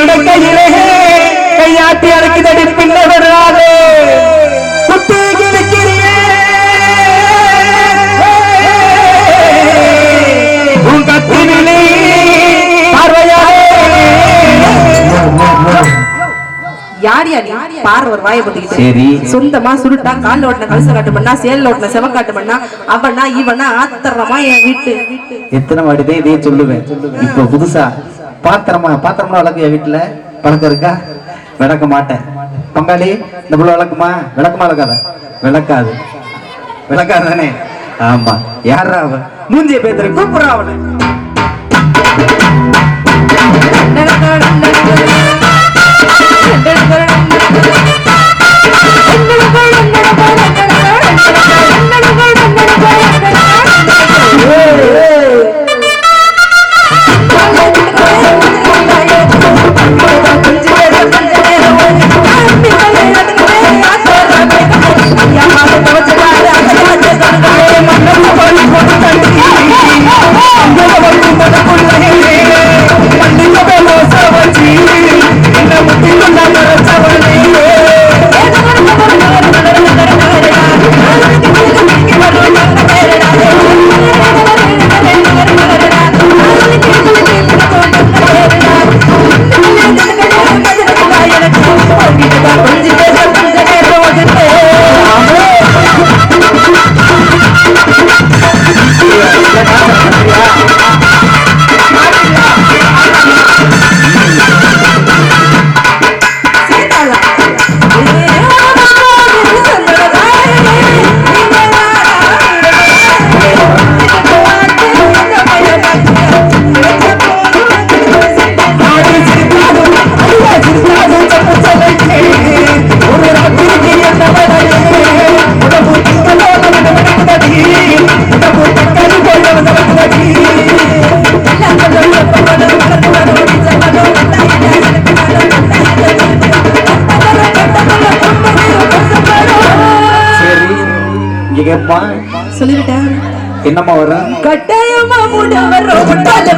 நடக்கையிலே கையாட்டி அடக்கிதடி பின்ன வராதே குத்தி கிடக்கிறியே உங்கத்தினிலே யார் யார் பார் ஒரு வாயை சரி. சொந்தமா சுருட்டா கால்ல கழுச காட்டு பண்ணா சேல்ல ஓட்டின செவ காட்டு பண்ணா அவனா இவனா ஆத்திரமா என் வீட்டு. எத்தனை வாடிதான் இதையே சொல்லுவேன். இப்ப புதுசா பாத்திரமா பாத்திரம்லாம் வளர்க்க வீட்டுல? பழக்கம் இருக்கா? விளக்க மாட்டேன். பங்காளி இந்த பிள்ளை விளக்குமா? விளக்குமா விளக்காத? விளக்காது. விளக்காது தானே ஆமா. யாரா அவன் மூஞ்சிய பேத்துற கூப்பிடுறா அவனை. கேட்பான் சொல்லிவிட்டேன் என்னம்மா வரும் கட்டாயமா முட்டாள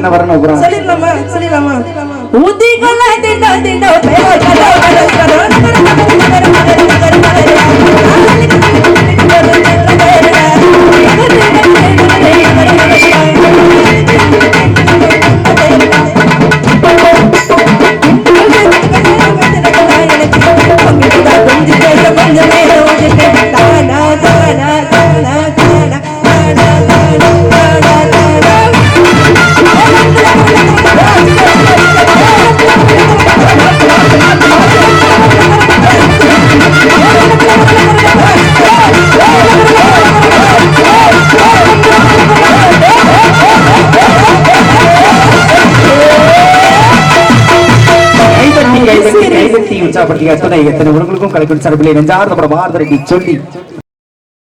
என்ன வரணும் சொல்லிடலாமா? சொல்லிடலாமா? ஊதிகள திண்ட திண்ட கைதட்டி உற்சாகப்படுத்திய எத்தனை எத்தனை உங்களுக்கும் கலைக்குள் சார்பிலே நெஞ்சார்ந்த படம் ஆறுதலை சொல்லி